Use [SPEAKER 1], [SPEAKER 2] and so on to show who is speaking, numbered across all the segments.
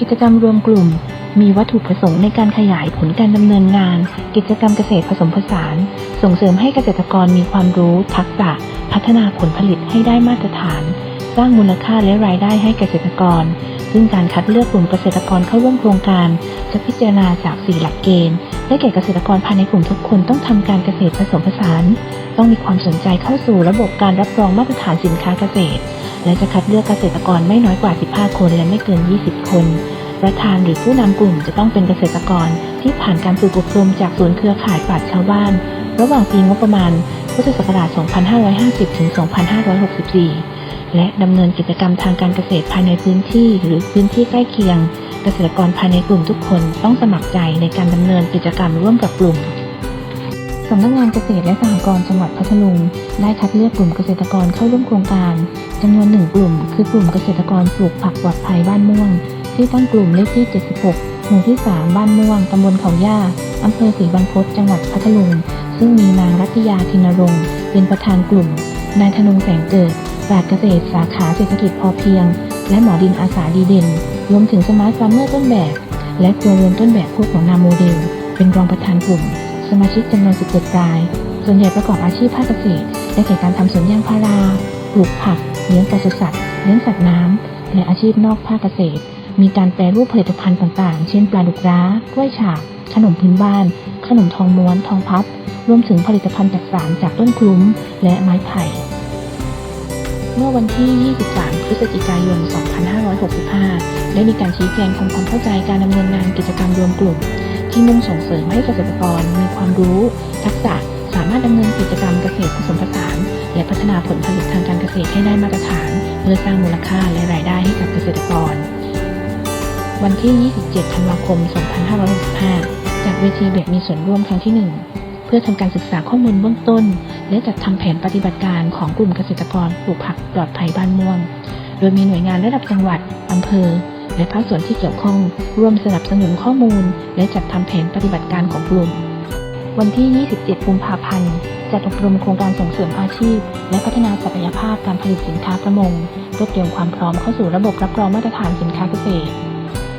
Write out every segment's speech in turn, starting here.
[SPEAKER 1] กิจกรรมรวมกลุ่ม มีวัตถุประสงค์ในการขยายผลการดำเนินงาน กิจกรรมเกษตรผสมผสาน ส่งเสริมให้เกษตรกรมีความรู้ ทักษะ พัฒนาผลผลิตให้ได้มาตรฐาน สร้างมูลค่าและรายได้ให้เกษตรกร ซึ่งการคัดเลือกกลุ่มเกษตรกรเข้าร่วมโครงการ จะพิจารณาจาก 4 หลักเกณฑ์ได้แก่เกษตรกรภายในกลุ่มทุกคนต้องทำการเกษตรผสมผสาน ต้องมีความสนใจเข้าสู่ระบบการรับรองมาตรฐานสินค้าเกษตร และจะคัดเลือกเกษตรกรไม่น้อยกว่า 15 คน และไม่เกิน 20 คน ประธานหรือผู้นำกลุ่มจะต้องเป็นเกษตรกรที่ผ่านการฝึกอบรมจากศูนย์เครือข่ายปราชญ์ชาวบ้าน ระหว่างปีงบประมาณ พุทธศักราช 2550 ถึง 2564 และดำเนินกิจกรรมทางการเกษตรภายในพื้นที่หรือพื้นที่ใกล้เคียง เกษตรกรภายในกลุ่มทุกคนต้องสมัครใจในการดำเนินกิจกรรมร่วมกับกลุ่มสำนักงานเกษตรและสหกรณ์จังหวัดพัทลุง ได้คัดเลือกกลุ่มเกษตรกรเข้าร่วมโครงการ จำนวนหนึ่งกลุ่ม คือกลุ่มเกษตรกรปลูกผักปลอดภัยบ้านม่วง ที่ตั้งกลุ่มเลขที่ 76 หมู่ที่ 3 บ้านม่วง ตำบลเขาย่าอำเภอศรีบรรพตจังหวัดพัทลุง ซึ่งมีนางรัตยาธินรงค์เป็นประธานกลุ่ม นายธนงแสงเกิดปราชญ์เกษตรสาขาเศรษฐกิจพอเพียง และหมอดินอาสาดีเด่น รวมถึงสมาร์ทฟาร์มเมอร์ต้นแบบ และครัวเรือนต้นแบบพวกของนาโมเดล เป็นรองประธานกลุ่ม สมาชิกจำนวน17ราย ส่วนใหญ่ประกอบอาชีพภาคเกษตร ได้แก่การทำสวนยางพารา ปลูกผัก เลี้ยงปศุสัตว์ เลี้ยงสัตว์น้ำและอาชีพนอกภาคเกษตร มีการแปรรูปผลิตภัณฑ์ต่างๆ เช่นปลาดุกร้ากล้วยฉาบ ขนมพื้นบ้าน ขนมทองม้วน ทองพับ รวมถึงผลิตภัณฑ์จากสารจากต้นคลุ้ม และไม้ไผ่ เมื่อวันที่ 23 พฤศจิกายน 2565 ได้มีการชี้แจงทำความเข้าใจการดำเนินงานกิจกรรมรวมกลุ่ม ที่มุ่งส่งเสริมให้เกษตรกรมีความรู้ ทักษะ สามารถดำเนินกิจกรรมเกษตรผสมผสาน และพัฒนาผลผลิตทางการเกษตรให้ได้มาตรฐาน เพื่อสร้างมูลค่าและรายได้ให้กับเกษตรกร วันที่ 27 ธันวาคม 2565 จากเวทีแบบมีส่วนร่วมครั้งที่ 1 เพื่อทำการศึกษาข้อมูลเบื้องต้น และจัดทำแผนปฏิบัติการของกลุ่มเกษตรกรปลูกผักปลอดภัยบ้านม่วง โดยมีหน่วยงานระดับจังหวัดอำเภอและภาคส่วนที่เกี่ยวข้องร่วมสนับสนุนข้อมูล และจัดทำแผนปฏิบัติการของกลุ่ม วันที่ 27 กุมภาพันธ์จัดอบรมโครงการส่งเสริมอาชีพ และพัฒนาศักยภาพการผลิตสินค้าประมงเพื่อเตรียมความพร้อมเข้าสู่ระบบรับรองมาตรฐานสินค้าเกษตร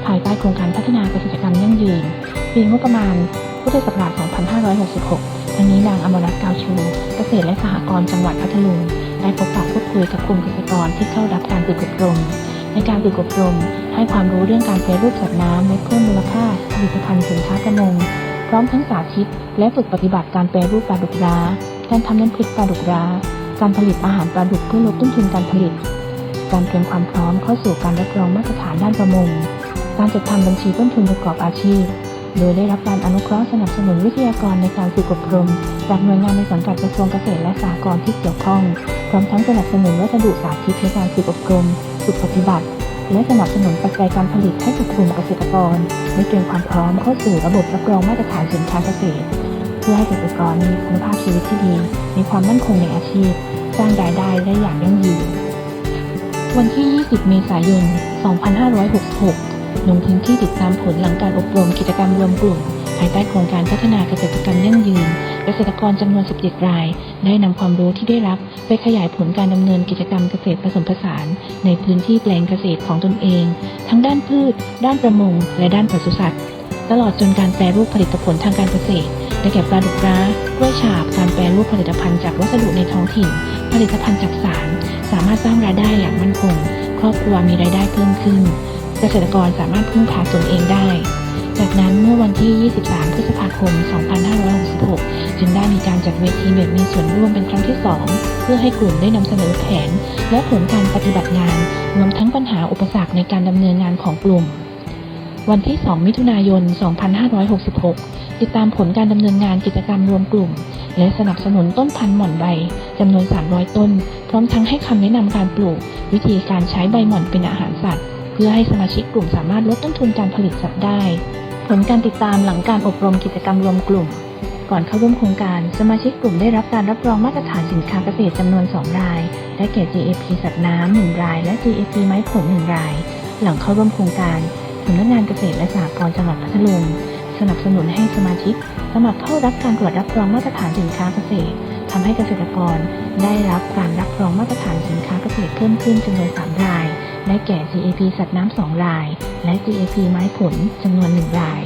[SPEAKER 1] ภายใต้โครงการพัฒนาเกษตรกรรมยั่งยืน ปีงบประมาณ พุทธศักราช 2566 ทั้งนี้นางอมรรัตน์กาวชู เกษตรและสหกรณ์จังหวัดพัทลุง ได้พบปะพูดคุยกับกลุ่มเกษตรกรที่เข้ารับการฝึกอบรม ในการฝึกอบรม ให้ความรู้เรื่องการแปรรูปสัตว์น้ำและเพิ่มมูลค่าผลิตภัณฑ์สินค้าประมง ร้อมทั้งสาธิต และฝึกปฏิบัติการแปรรูปปลาดุกร้า การทำน้ำพริกปลาดุกร้า การผลิตอาหารปลาดุกเพื่อลดต้นทุนการผลิต การเตรียมความพร้อมเข้าสู่การรับรองมาตรฐานด้านประมง การจัดทำบัญชีต้นทุนประกอบอาชีพ โดยได้รับการอนุเคราะห์สนับสนุนวิทยากรในการฝึกอบรม จากหน่วยงานในสังกัดกระทรวงเกษตรและสหกรณ์ที่เกี่ยวข้อง พร้อมทั้งสนับสนุนวัสดุสาธิตในการฝึกอบรม ฝึกปฏิบัติ และสนับสนุนปัจจัยการผลิตให้กับกลุ่มเกษตรกรได้เตรียมความพร้อมเข้าสู่ระบบรับรองมาตรฐานสินค้าเกษตร เพื่อให้เกษตรกรมีคุณภาพชีวิตที่ดี มีความมั่นคงในอาชีพ สร้างรายได้ได้อย่างยั่งยืนวันที่ 20 เมษายน 2566 ลงพื้นที่ติดตามผลหลังการอบรมกิจกรรมรวมกลุ่มายใต้โครงการพัฒนาเกษตรกรรมยั่งยืน เกษตรกรจำนวน 17 ราย ได้นำความรู้ที่ได้รับไปขยายผลการดำเนินกิจกรรมเกษตรผสมผสาน ในพื้นที่แปลงเกษตรของตนเอง ทั้งด้านพืช ด้านประมง และด้านปศุสัตว์ ตลอดจนการแปรรูปผลิตผลทางการเกษตรได้แก่ปลาดุกร้ากล้วยฉาบ การแปรรูปผลิตภัณฑ์จากวัสดุในท้องถิ่น ผลิตภัณฑ์จากสาร สามารถสร้างรายได้อย่างมั่นคง ครอบครัวมีรายได้เพิ่มขึ้น เกษตรกรสามารถพึ่งพาตนเองได้ จากนั้นเมื่อวันที่ 23 พฤษภาคม 2566 จึงได้มีการจัดเวทีแบบมีส่วนร่วมเป็นครั้งที่ 2 เพื่อให้กลุ่มได้นำเสนอแผน และผลการปฏิบัติงาน รวมทั้งปัญหาอุปสรรคในการดำเนินงานของกลุ่ม วันที่ 2 มิถุนายน 2566 ติดตามผลการดำเนินงานกิจกรรมรวมกลุ่ม และสนับสนุนต้นพันธุ์หม่อนใบจำนวน 300 ต้น พร้อมทั้งให้คำแนะนำการปลูก วิธีการใช้ใบหม่อนเป็นอาหารสัตว์เพื่อให้สมาชิกกลุ่มสามารถลดต้นทุนการผลิตสัตว์ได้ ผลการติดตามหลังการอบรมกิจกรรมรวมกลุ่ม ก่อนเข้าร่วมโครงการ สมาชิกกลุ่มได้รับการรับรองมาตรฐานสินค้าเกษตรจำนวน 2 ราย ได้แก่ GAP สัตว์น้ำ1ราย และ GAP ไม้ผล1ราย หลังเข้าร่วมโครงการสำนักงานเกษตรและสหกรณ์จังหวัดพัทลุงสนับสนุนให้สมาชิกสมัครเข้ารับการตรวจรับรองมาตรฐานสินค้าเกษตรทำให้เกษตรกรได้รับการรับรองมาตรฐานสินค้าเกษตรเพิ่มขึ้นจำนวน3ราย ได้แก่ GAP สัตว์น้ำสองราย และ GAP ไม้ผลจำนวนหนึ่งราย